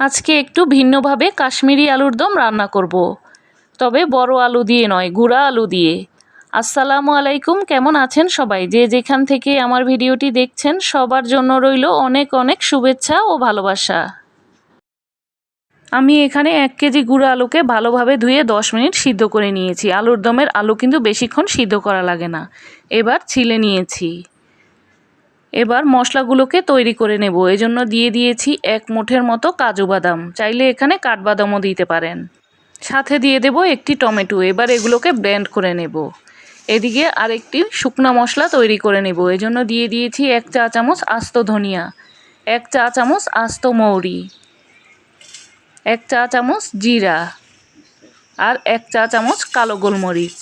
আজকে একটু ভিন্নভাবে কাশ্মীরি আলুর দম রান্না করব। তবে বড় আলু দিয়ে নয়, গুঁড়া আলু দিয়ে। আসসালামু আলাইকুম, কেমন আছেন সবাই? যে যেখান থেকে আমার ভিডিওটি দেখছেন, সবার জন্য রইল অনেক অনেক শুভেচ্ছা ও ভালোবাসা। আমি এখানে এক কেজি গুঁড়ো আলুকে ভালোভাবে ধুয়ে দশ মিনিট সিদ্ধ করে নিয়েছি। আলুর দমের আলু কিন্তু বেশিক্ষণ সিদ্ধ করা লাগে না। এবার ছিলে নিয়েছি। এবার মশলাগুলোকে তৈরি করে নেব। এজন্য দিয়ে দিয়েছি এক মুঠের মতো কাজু বাদাম। চাইলে এখানে কাঠবাদামও দিতে পারেন। সাথে দিয়ে দেব একটি টমেটো। এবার এগুলোকে ব্লেন্ড করে নেব। এদিকে আরেকটি শুকনো মশলা তৈরি করে নেব। এজন্য দিয়ে দিয়েছি এক চা চামচ আস্ত ধনিয়া, এক চা চামচ আস্ত মৌরি, এক চা চামচ জিরা আর এক চা চামচ কালো গোলমরিচ।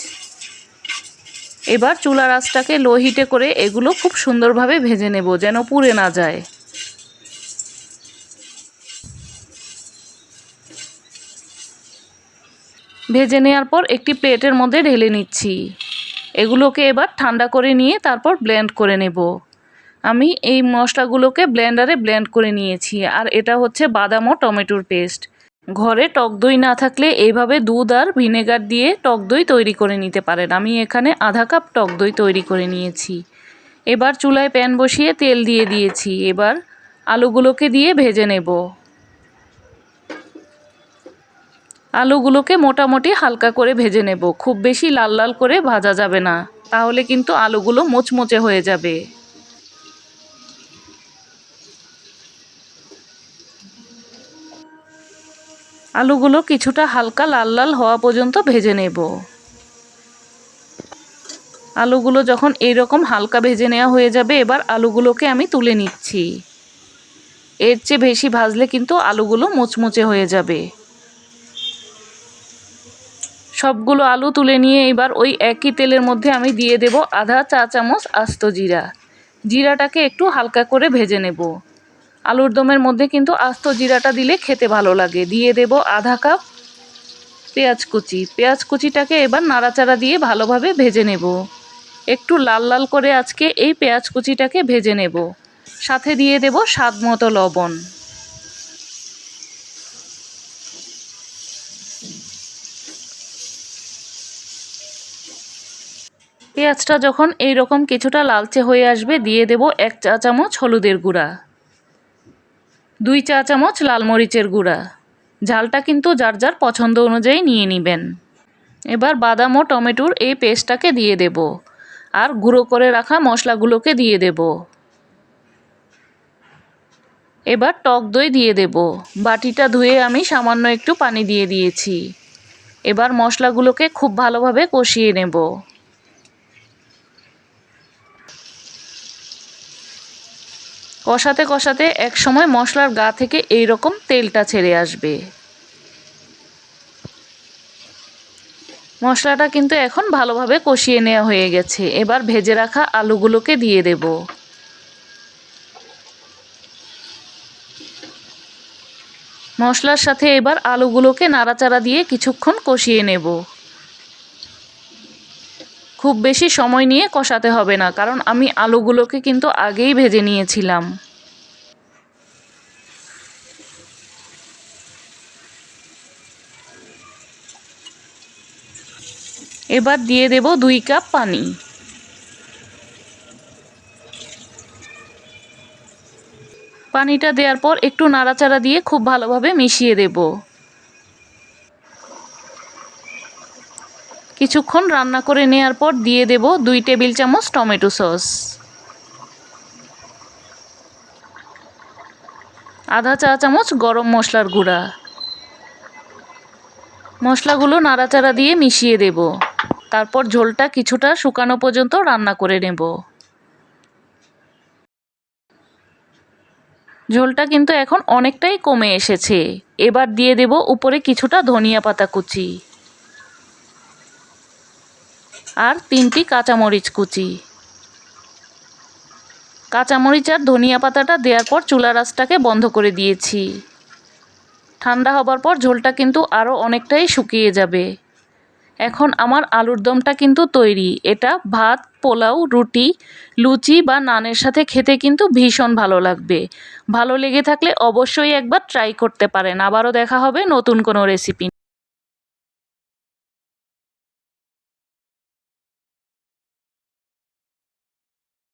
এবার চুলার আঁচটাকে লো হিটে করে এগুলো খুব সুন্দরভাবে ভেজে নেব যেন পুড়ে না যায়। ভেজে নেওয়ার পর একটি প্লেটের মধ্যে ঢেলে নিচ্ছি। এগুলোকে এবার ঠান্ডা করে নিয়ে তারপর ব্লেন্ড করে নেব। আমি এই মশলাগুলোকে ব্লেন্ডারে ব্লেন্ড করে নিয়েছি, আর এটা হচ্ছে বাদাম ও টমেটোর পেস্ট। ঘরে টক দই না থাকলে এইভাবে দুধ আর ভিনেগার দিয়ে টক দই তৈরি করে নিতে পারেন। আমি এখানে আধা কাপ টক দই তৈরি করে নিয়েছি। এবার চুলায় প্যান বসিয়ে তেল দিয়ে দিয়েছি। এবার আলুগুলোকে দিয়ে ভেজে নেব। আলুগুলোকে মোটামুটি হালকা করে ভেজে নেব। খুব বেশি লাল লাল করে ভাজা যাবে না। তাহলে কিন্তু আলুগুলো মোচমোচে হয়ে যাবে। আলুগুলো কিছুটা হালকা লাল লাল হওয়া পর্যন্ত ভেজে নেব। আলুগুলো যখন এইরকম হালকা ভেজে নেওয়া হয়ে যাবে, এবার আলুগুলোকে আমি তুলে নিচ্ছি। এর চেয়ে বেশি ভাজলে কিন্তু আলুগুলো মুচমুচে হয়ে যাবে। সবগুলো আলু তুলে নিয়ে এবার ওই একই তেলের মধ্যে আমি দিয়ে দেব আধা চা চামচ আস্ত জিরা। জিরাটাকে একটু হালকা করে ভেজে নেব। আলুর দমের মধ্যে কিন্তু আস্ত জিরাটা দিলে খেতে ভালো লাগে। দিয়ে দেব আধা কাপ পেঁয়াজ কুচি। পেঁয়াজ কুচিটাকে এবার নাড়াচাড়া দিয়ে ভালোভাবে ভেজে নেব। একটু লাল লাল করে আজকে এই পেঁয়াজ কুচিটাকে ভেজে নেব। সাথে দিয়ে দেব স্বাদ মতো লবণ। পেঁয়াজটা যখন এই রকম কিছুটা লালচে হয়ে আসবে, দিয়ে দেব এক চা চামচ হলুদের গুঁড়া। দুই চা চামচ লাল মরিচের গুঁড়া। ঝালটা কিন্তু যার যার পছন্দ অনুযায়ী নিয়ে নেবেন। এবার বাদাম ও টমেটোর এই পেস্টটাকে দিয়ে দেব। আর গুঁড়ো করে রাখা মশলাগুলোকে দিয়ে দেব। এবার টক দই দিয়ে দেব। বাটিটা ধুয়ে আমি সামান্য একটু পানি দিয়ে দিয়েছি। এবার মশলাগুলোকে খুব ভালোভাবে কষিয়ে নেব। কষাতে কষাতে এক সময় মশলার গা থেকে এই রকম তেলটা ছেড়ে আসবে। মশলাটা কিন্তু এখন ভালোভাবে কষিয়ে নেওয়া হয়ে গেছে। এবার ভেজে রাখা আলুগুলোকে দিয়ে দেব। মশলার সাথে এবার আলুগুলোকে নাড়াচাড়া দিয়ে কিছুক্ষণ কষিয়ে নেব। খুব বেশি সময় নিয়ে কষাতে হবে না, কারণ আমি আলুগুলোকে কিন্তু আগেই ভেজে নিয়েছিলাম। এবার দিয়ে দেব দুই কাপ পানি। পানিটা দেওয়ার পর একটু নাড়াচাড়া দিয়ে খুব ভালোভাবে মিশিয়ে দেব। কিছুক্ষণ রান্না করে নেওয়ার পর দিয়ে দেব দুই টেবিল চামচ টমেটো সস। আধা চা চামচ গরম মশলার গুঁড়া। মশলাগুলো নাড়াচাড়া দিয়ে মিশিয়ে দেব। তারপর ঝোলটা কিছুটা শুকানো পর্যন্ত রান্না করে নেব। ঝোলটা কিন্তু এখন অনেকটাই কমে এসেছে। এবার দিয়ে দেব উপরে কিছুটা ধনিয়া পাতা কুচি। আর তিনটি কাঁচামরিচ কুচি। কাঁচামরিচ আর ধনিয়া পাতাটা দেওয়ার পর চুলা রাসটাকে বন্ধ করে দিয়েছি। ঠান্ডা হবার পর ঝোলটা কিন্তু আরও অনেকটাই শুকিয়ে যাবে। এখন আমার আলুর দমটা কিন্তু তৈরি। এটা ভাত, পোলাও, রুটি, লুচি বা নানের সাথে খেতে কিন্তু ভীষণ ভালো লাগবে। ভালো লেগে থাকলে অবশ্যই একবার ট্রাই করতে পারেন। আবারও দেখা হবে নতুন কোনো রেসিপি